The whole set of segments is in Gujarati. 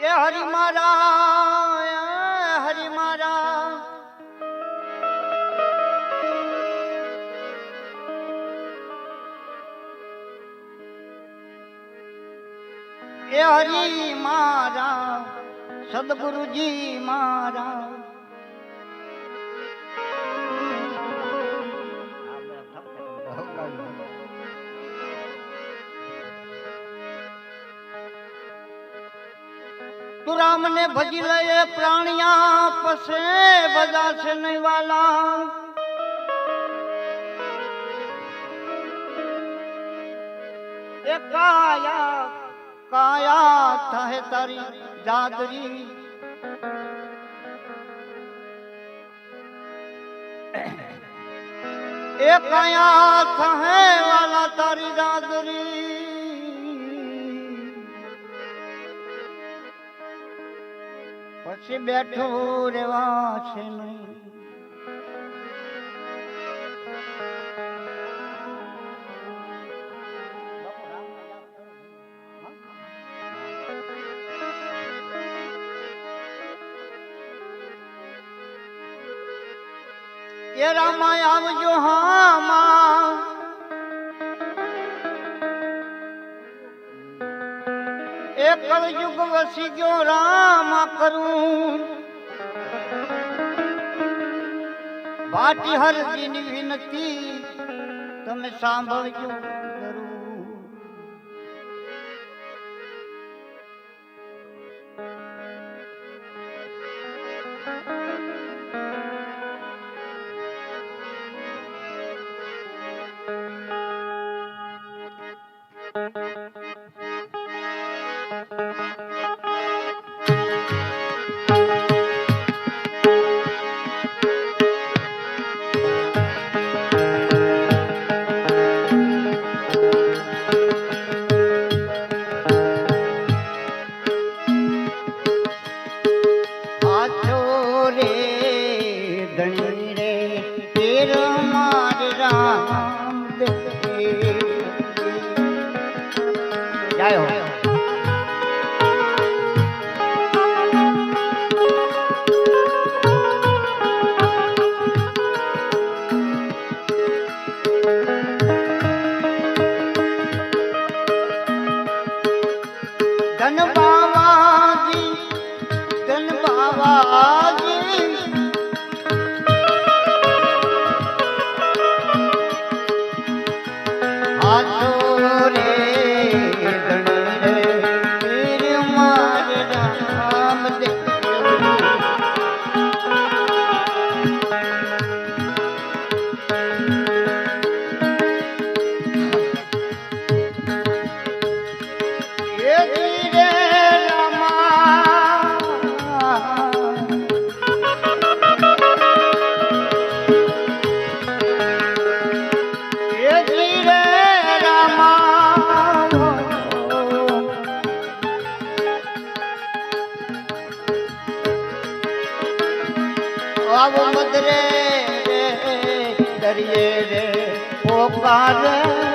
એ હરિ મારા હરિ મારા એ હરિ મારા સદગુરુજી મારા તું રામને ભજી લઈએ પ્રાણિયા પસે બજાશે નહીં વાલા. એ કાયા કાયા થાય તારી જાદરી. એ કાયા પછી બેઠું રેવા છે નહીં. એ આવજો હા એ કળયુગ વસી ગયો રામ કરું. ભાટી હરજીની વિનતી તમે સાંભળજો. ધન બાવાજી દરિયે રે પોકાર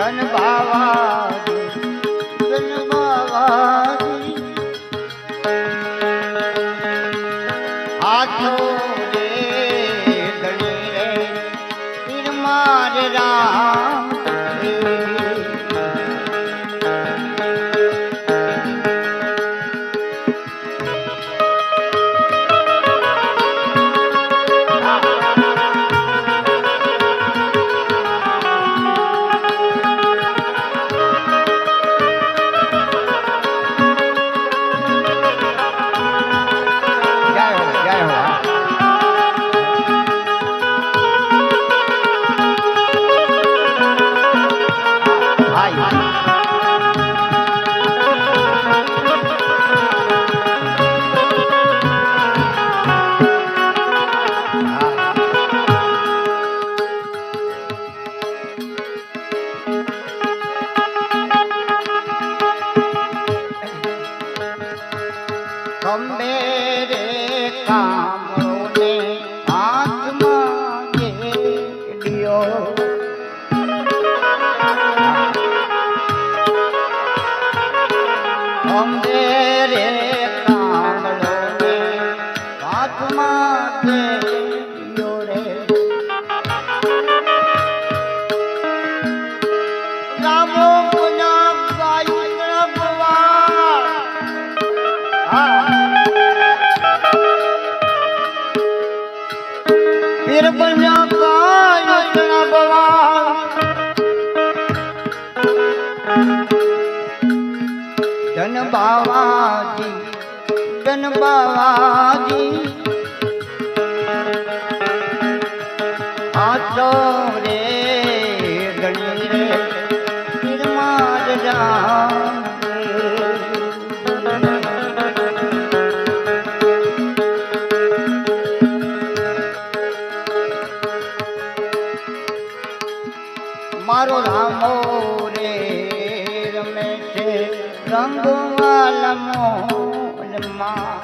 ધન બાવા ધન બાવાજી yeah. બાવાજી ધન બાવાજી આતો રે ગણી રે નિર્માદ રામ મારો રામો રે રમે છે રંગવાલા મોલમાં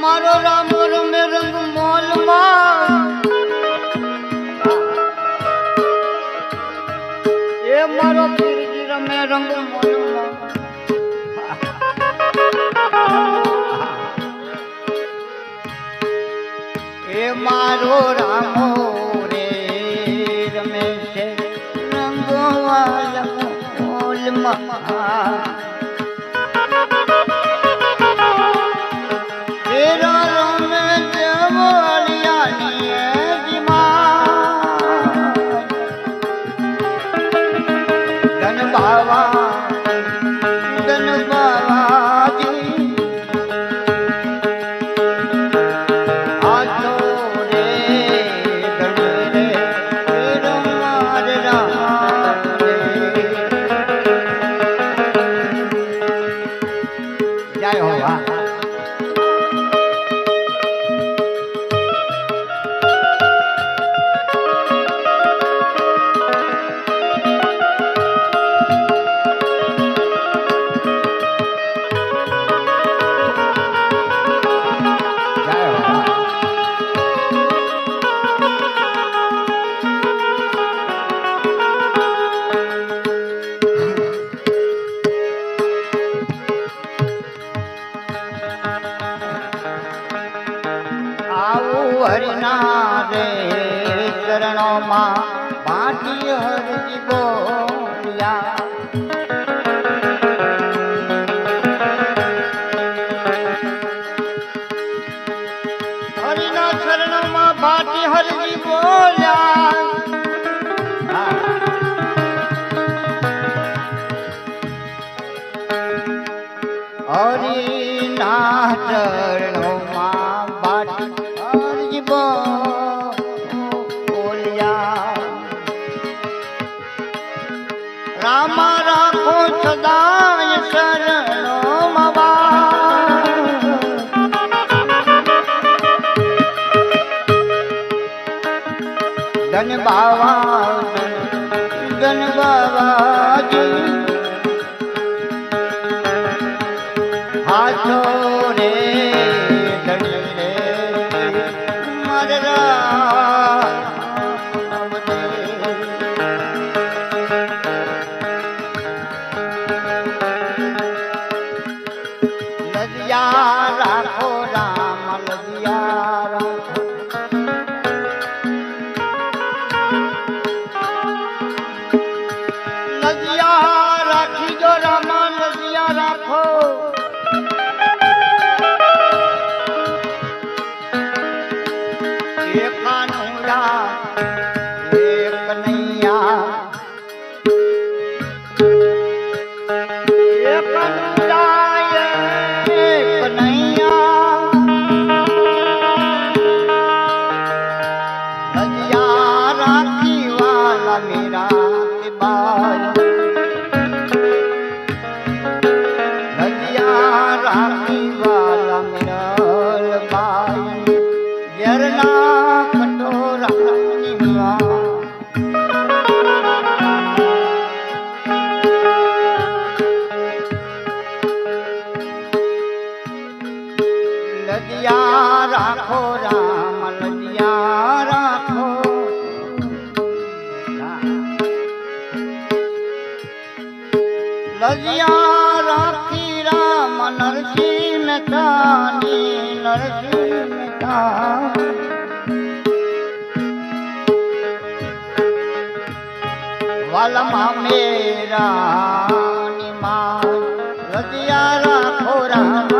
મારો રામ રમે રંગ મોલમાં એ મારો પીરજી રમે રંગ મોલમાં મારો રામો મોલમાં હરિના રે ચરણોમાં બાટી હરજી બોલ્યા હરિના ચરણોમાં બાટી હરજી બોલ્યા હરિના ચરણોમાં ધન બાવા ધન બાવાજી. હાથો લજિયા લજિયા રાખી રામ નરસિંહ મહેતાની નરસિંહ વાલમાં મેરા નિમાન લજિયા રાખો રામ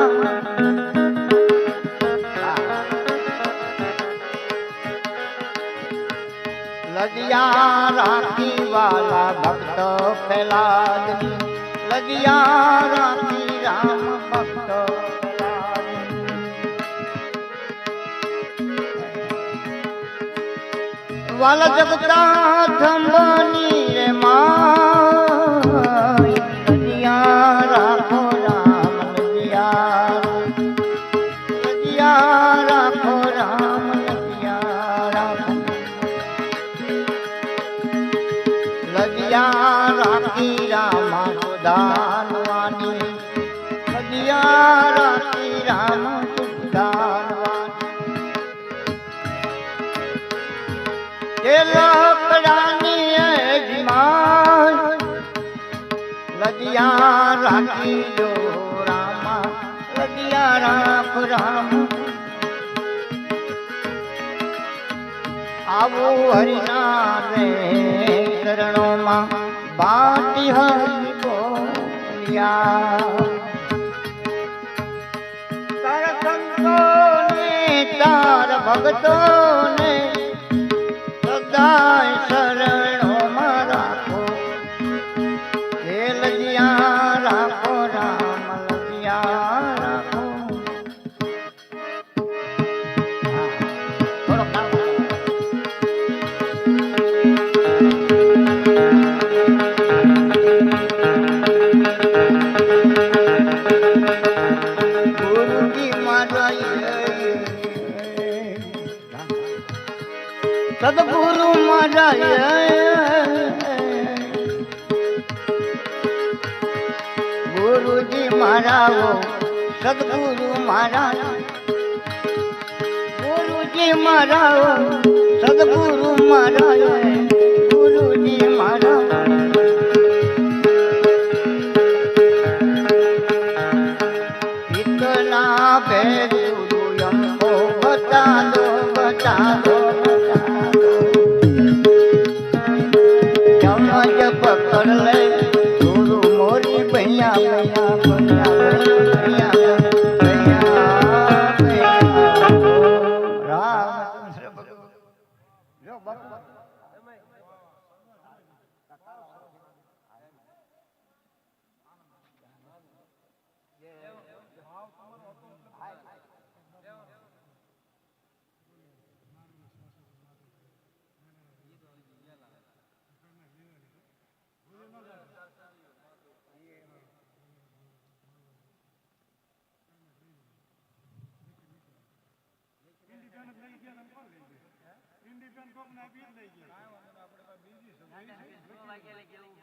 લજિયા રાખી વાલા ભક્ત પ્રહલાદ લજિયા રાખી રામ ભક્ત વાલ જગતા થંભની લજિયા રાખી જો રામા લજિયા રાખ રામ. આવો હરિના રે ચરણોમાં બાટી હરી બોલ્યા તાર સંતોને તાર ભક્તોને સદાય સદગુરુ મારા ગુરુજી મારા સદગુરુ મારા. ગુરુજી મારા સદગુરુ મારા ઇન્ડિપેન્ડન્ટ લઈ ગયા લઈ ગયા